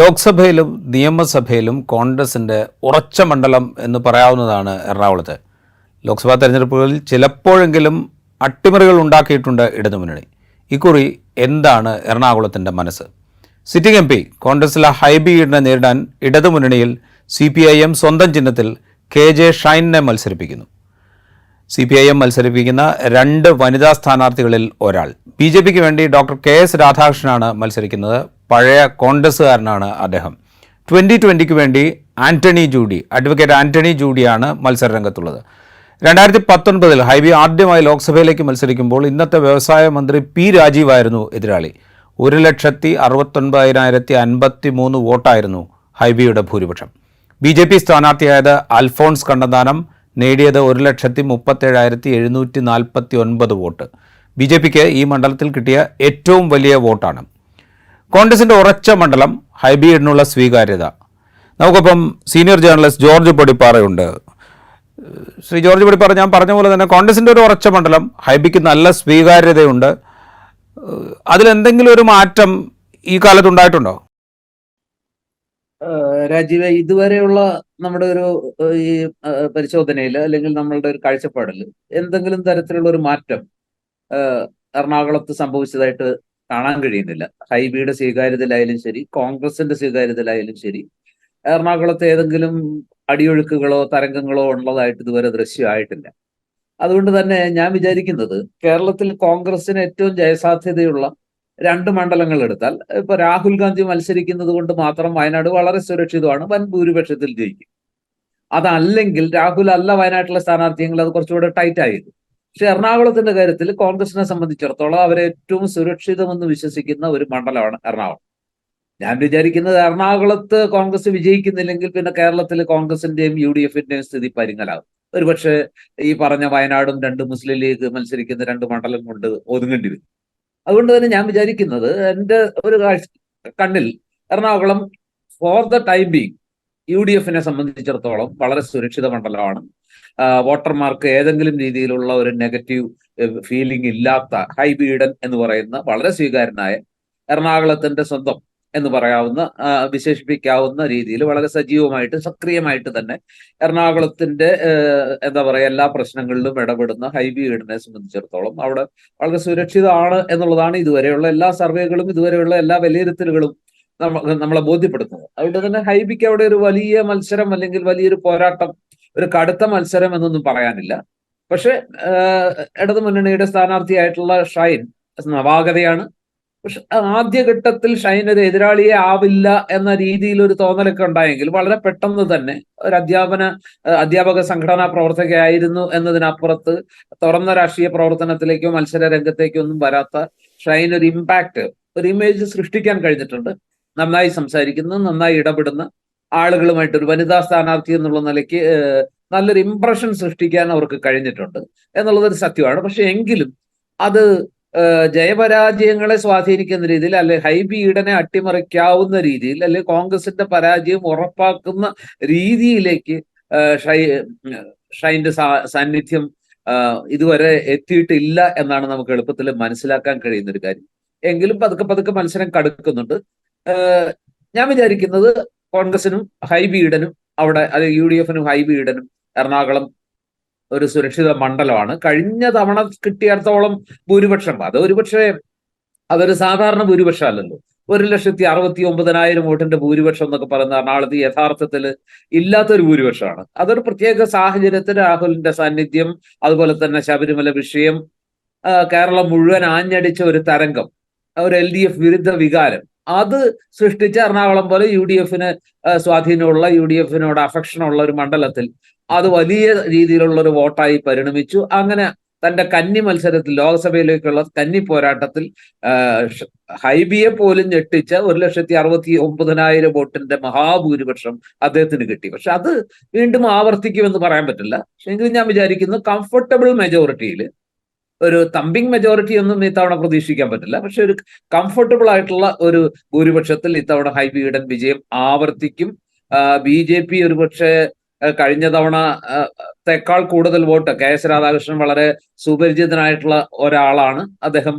ലോക്സഭയിലും നിയമസഭയിലും കോൺഗ്രസിന്റെ ഉറച്ച മണ്ഡലം എന്ന് പറയാവുന്നതാണ് എറണാകുളത്ത്. ലോക്സഭാ തെരഞ്ഞെടുപ്പുകളിൽ ചിലപ്പോഴെങ്കിലും അട്ടിമറികൾ ഉണ്ടാക്കിയിട്ടുണ്ട് ഇടതുമുന്നണി ഇക്കുറി എന്താണ് എറണാകുളത്തിന്റെ മനസ്സ്? സിറ്റിംഗ് എം പി കോൺഗ്രസിലെ ഹൈബി ഈഡിനെ നേരിടാൻ ഇടതുമുന്നണിയിൽ സി പി ഐ എം സ്വന്തം ചിഹ്നത്തിൽ കെ ജെ ഷൈനിനെ മത്സരിപ്പിക്കുന്നു. സി പി ഐ എം മത്സരിപ്പിക്കുന്ന രണ്ട് വനിതാ സ്ഥാനാർത്ഥികളിൽ ഒരാൾ. ബി ജെ പിക്ക് വേണ്ടി ഡോക്ടർ കെ എസ് രാധാകൃഷ്ണനാണ് മത്സരിക്കുന്നത്. പഴയ കോൺഗ്രസ്സുകാരനാണ് അദ്ദേഹം. ട്വന്റി ട്വന്റിക്ക് വേണ്ടി ആന്റണി ജൂഡി അഡ്വക്കേറ്റ് ആന്റണി ജൂഡിയാണ് മത്സരരംഗത്തുള്ളത് രണ്ടായിരത്തി പത്തൊൻപതിൽ ഹൈബി ആദ്യമായി ലോക്സഭയിലേക്ക് മത്സരിക്കുമ്പോൾ ഇന്നത്തെ വ്യവസായ മന്ത്രി പി രാജീവായിരുന്നു എതിരാളി. ഒരു ലക്ഷത്തി അറുപത്തൊൻപതിനായിരത്തി അൻപത്തി മൂന്ന് വോട്ടായിരുന്നു ഹൈബിയുടെ ഭൂരിപക്ഷം. ബി ജെ പി സ്ഥാനാർത്ഥിയായത് അൽഫോൺസ് കണ്ണന്താനം നേടിയത് ഒരു ലക്ഷത്തി മുപ്പത്തേഴായിരത്തി എഴുന്നൂറ്റി നാൽപ്പത്തി ഒൻപത് വോട്ട്. ബി ജെ പിക്ക് ഈ മണ്ഡലത്തിൽ കിട്ടിയ ഏറ്റവും വലിയ വോട്ടാണ്. കോൺഗ്രസിന്റെ ഉറച്ച മണ്ഡലം ഹൈബിയഡിനുള്ള സ്വീകാര്യത. നമുക്കിപ്പം സീനിയർ ജേർണലിസ്റ്റ് ജോർജ് പൊടിപ്പാറയുണ്ട്. ശ്രീ ജോർജ് പൊടിപ്പാറ ഞാൻ പറഞ്ഞ പോലെ തന്നെ കോൺഗ്രസിന്റെ ഒരു ഉറച്ച മണ്ഡലം ഹൈബിക്ക് നല്ല സ്വീകാര്യതയുണ്ട്. അതിലെന്തെങ്കിലും ഒരു മാറ്റം ഈ കാലത്ത് ഉണ്ടായിട്ടുണ്ടോ? രാജീവ് ഇതുവരെയുള്ള നമ്മുടെ ഒരു ഈ പരിശോധനയിൽ അല്ലെങ്കിൽ നമ്മളുടെ ഒരു കാഴ്ചപ്പാടിൽ എന്തെങ്കിലും തരത്തിലുള്ള ഒരു മാറ്റം എറണാകുളത്ത് സംഭവിച്ചതായിട്ട് കാണാൻ കഴിയുന്നില്ല. ഹൈബിയുടെ സ്വീകാര്യതയിലായാലും ശരി കോൺഗ്രസിന്റെ സ്വീകാര്യതയിലായാലും ശരി എറണാകുളത്ത് ഏതെങ്കിലും അടിയൊഴുക്കുകളോ തരംഗങ്ങളോ ഉള്ളതായിട്ട് ഇതുവരെ ദൃശ്യമായിട്ടില്ല. അതുകൊണ്ട് തന്നെ ഞാൻ വിചാരിക്കുന്നത് കേരളത്തിൽ കോൺഗ്രസിന് ഏറ്റവും ജയസാധ്യതയുള്ള രണ്ട് മണ്ഡലങ്ങൾ എടുത്താൽ ഇപ്പൊ രാഹുൽ ഗാന്ധി മത്സരിക്കുന്നത് കൊണ്ട് മാത്രം വയനാട് വളരെ സുരക്ഷിതമാണ് വൻ ഭൂരിപക്ഷത്തിൽ ജയിക്കും. അതല്ലെങ്കിൽ രാഹുൽ അല്ല വയനാട്ടിലെ സ്ഥാനാർത്ഥിയെങ്കിൽ അത് കുറച്ചുകൂടെ ടൈറ്റ് ആയിരുന്നു പക്ഷെ എറണാകുളത്തിന്റെ കാര്യത്തിൽ കോൺഗ്രസിനെ സംബന്ധിച്ചിടത്തോളം അവരെ ഏറ്റവും സുരക്ഷിതമെന്ന് വിശ്വസിക്കുന്ന ഒരു മണ്ഡലമാണ് എറണാകുളം. ഞാൻ വിചാരിക്കുന്നത് എറണാകുളത്ത് കോൺഗ്രസ് വിജയിക്കുന്നില്ലെങ്കിൽ പിന്നെ കേരളത്തിൽ കോൺഗ്രസിന്റെയും യു ഡി എഫിന്റെയും സ്ഥിതി പരിങ്ങലാകും. ഒരുപക്ഷെ ഈ പറഞ്ഞ വയനാടും രണ്ട് മുസ്ലിം ലീഗ് മത്സരിക്കുന്ന രണ്ട് മണ്ഡലം കൊണ്ട് ഒതുങ്ങേണ്ടി വരും അതുകൊണ്ട് തന്നെ ഞാൻ വിചാരിക്കുന്നത് എന്റെ ഒരു കണ്ണിൽ Ernakulam for the time being U D എഫിനെ സംബന്ധിച്ചിടത്തോളം വളരെ സുരക്ഷിത മണ്ഡലമാണ്. വോട്ടർമാർക്ക് ഏതെങ്കിലും രീതിയിലുള്ള ഒരു നെഗറ്റീവ് ഫീലിംഗ് ഇല്ലാത്ത ഹൈ ബീഡൻ എന്ന് പറയുന്ന വളരെ സ്വീകാര്യനായ എറണാകുളത്തിന്റെ സ്വന്തം എന്ന് പറയാവുന്ന വിശേഷിപ്പിക്കാവുന്ന രീതിയിൽ വളരെ സജീവമായിട്ട് സക്രിയമായിട്ട് തന്നെ എറണാകുളത്തിന്റെ എന്താ പറയുക എല്ലാ പ്രശ്നങ്ങളിലും ഇടപെടുന്ന ഹൈബി ഈഡിനെ സംബന്ധിച്ചിടത്തോളം അവിടെ വളരെ സുരക്ഷിതമാണ് എന്നുള്ളതാണ് ഇതുവരെയുള്ള എല്ലാ സർവേകളും ഇതുവരെയുള്ള എല്ലാ വിലയിരുത്തലുകളും നമ്മളെ ബോധ്യപ്പെടുത്തുന്നത്. അതുകൊണ്ട് തന്നെ ഹൈബിക്ക് അവിടെ ഒരു വലിയ മത്സരം അല്ലെങ്കിൽ വലിയൊരു പോരാട്ടം ഒരു കടുത്ത മത്സരം എന്നൊന്നും പറയാനില്ല. പക്ഷെ ഇടതു മുന്നണിയുടെ സ്ഥാനാർത്ഥിയായിട്ടുള്ള ഷൈൻ നവാഗതയാണ്. പക്ഷെ ആദ്യഘട്ടത്തിൽ ഷൈൻ ഒരു എതിരാളിയെ ആവില്ല എന്ന രീതിയിൽ ഒരു തോന്നലൊക്കെ ഉണ്ടായെങ്കിൽ വളരെ പെട്ടെന്ന് തന്നെ ഒരു അധ്യാപന അധ്യാപക സംഘടനാ പ്രവർത്തകയായിരുന്നു എന്നതിനപ്പുറത്ത് തുറന്ന രാഷ്ട്രീയ പ്രവർത്തനത്തിലേക്കോ മത്സര രംഗത്തേക്കോ ഒന്നും വരാത്ത ഷൈൻ ഒരു ഇമ്പാക്ട് ഒരു ഇമേജ് സൃഷ്ടിക്കാൻ കഴിഞ്ഞിട്ടുണ്ട്. നന്നായി സംസാരിക്കുന്നു നന്നായി ഇടപെടുന്ന ആളുകളുമായിട്ട് ഒരു വനിതാ സ്ഥാനാർത്ഥി എന്നുള്ള നിലയ്ക്ക് നല്ലൊരു ഇംപ്രഷൻ സൃഷ്ടിക്കാൻ അവർക്ക് കഴിഞ്ഞിട്ടുണ്ട് എന്നുള്ളതൊരു സത്യമാണ്. പക്ഷെ എങ്കിലും അത് ജയപരാജയങ്ങളെ സ്വാധീനിക്കുന്ന രീതിയിൽ അല്ലെ ഹൈബി ഈഡനെ അട്ടിമറിക്കാവുന്ന രീതിയിൽ അല്ലെ കോൺഗ്രസിന്റെ പരാജയം ഉറപ്പാക്കുന്ന രീതിയിലേക്ക് ഷൈ ഷൈന്റെ സാന്നിധ്യം ഇതുവരെ എത്തിയിട്ടില്ല എന്നാണ് നമുക്ക് എളുപ്പത്തിൽ മനസ്സിലാക്കാൻ കഴിയുന്ന ഒരു കാര്യം. എങ്കിലും പതുക്കെ പതുക്കെ മത്സരം കടുക്കുന്നുണ്ട്. ഞാൻ വിചാരിക്കുന്നത് കോൺഗ്രസിനും ഹൈബി ഈഡനും അവിടെ അത് യു ഡി എഫിനും ഹൈബി ഈഡനും എറണാകുളം ഒരു സുരക്ഷിത മണ്ഡലമാണ്. കഴിഞ്ഞ തവണ കിട്ടിയടത്തോളം ഭൂരിപക്ഷം അത് ഒരുപക്ഷെ അതൊരു സാധാരണ ഭൂരിപക്ഷം അല്ലല്ലോ. ഒരു ലക്ഷത്തി അറുപത്തി ഒമ്പതിനായിരം വോട്ടിന്റെ ഭൂരിപക്ഷം എന്നൊക്കെ പറയുന്ന എറണാകുളത്ത് യഥാർത്ഥത്തിൽ ഇല്ലാത്തൊരു ഭൂരിപക്ഷമാണ്. അതൊരു പ്രത്യേക സാഹചര്യത്തിൽ രാഹുലിന്റെ സാന്നിധ്യം അതുപോലെ തന്നെ ശബരിമല വിഷയം കേരളം മുഴുവൻ ആഞ്ഞടിച്ച ഒരു തരംഗം ഒരു എൽ ഡി എഫ് വിരുദ്ധ വികാരം അത് സൃഷ്ടിച്ച എറണാകുളം പോലെ യു ഡി എഫിന് സ്വാധീനമുള്ള യു ഡി എഫിനോട് അഫക്ഷനുള്ള ഒരു മണ്ഡലത്തിൽ അത് വലിയ രീതിയിലുള്ള ഒരു വോട്ടായി പരിണമിച്ചു. അങ്ങനെ തന്റെ കന്നി മത്സരത്തിൽ ലോക്സഭയിലേക്കുള്ള കന്നി പോരാട്ടത്തിൽ ഹൈബിയെ പോലും ഞെട്ടിച്ച ഒരു ലക്ഷത്തി അറുപത്തി ഒമ്പതിനായിരം വോട്ടിന്റെ മഹാഭൂരിപക്ഷം അദ്ദേഹത്തിന് കിട്ടി. പക്ഷെ അത് വീണ്ടും ആവർത്തിക്കുമെന്ന് പറയാൻ പറ്റില്ല. എങ്കിലും ഞാൻ വിചാരിക്കുന്നു കംഫർട്ടബിൾ മെജോറിറ്റിയിൽ ഒരു തമ്പിങ് മെജോറിറ്റി ഒന്നും ഇത്തവണ പ്രതീക്ഷിക്കാൻ പറ്റില്ല. പക്ഷെ ഒരു കംഫർട്ടബിൾ ആയിട്ടുള്ള ഒരു ഭൂരിപക്ഷത്തിൽ ഇത്തവണ ഹൈബിയുടെ വിജയം ആവർത്തിക്കും. ബി ജെ പി ഒരുപക്ഷെ കഴിഞ്ഞ തവണ തേക്കാൾ കൂടുതൽ വോട്ട് കെ എസ് രാധാകൃഷ്ണൻ വളരെ സുപരിചിതനായിട്ടുള്ള ഒരാളാണ്. അദ്ദേഹം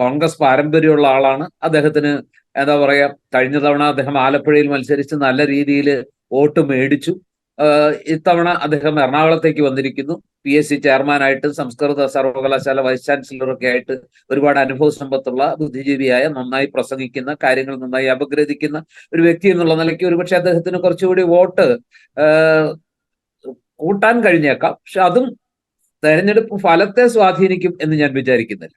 കോൺഗ്രസ് പാരമ്പര്യമുള്ള ആളാണ്. അദ്ദേഹത്തിന് എന്താ പറയുക കഴിഞ്ഞ തവണ അദ്ദേഹം ആലപ്പുഴയിൽ മത്സരിച്ച് നല്ല രീതിയിൽ വോട്ട് മേടിച്ചു. ഇത്തവണ അദ്ദേഹം എറണാകുളത്തേക്ക് വന്നിരിക്കുന്നു. പി എസ് സി ചെയർമാനായിട്ട് സംസ്കൃത സർവകലാശാല വൈസ് ചാൻസലറൊക്കെ ആയിട്ട് ഒരുപാട് അനുഭവ സമ്പത്തുള്ള ബുദ്ധിജീവിയായ നന്നായി പ്രസംഗിക്കുന്ന കാര്യങ്ങൾ നന്നായി അപഗ്രഥിക്കുന്ന ഒരു വ്യക്തി എന്നുള്ള നിലയ്ക്ക് ഒരുപക്ഷെ അദ്ദേഹത്തിന് കുറച്ചുകൂടി വോട്ട് കൂട്ടാൻ കഴിഞ്ഞേക്കാം. പക്ഷെ അതും തെരഞ്ഞെടുപ്പ് ഫലത്തെ സ്വാധീനിക്കും എന്ന് ഞാൻ വിചാരിക്കുന്നില്ല.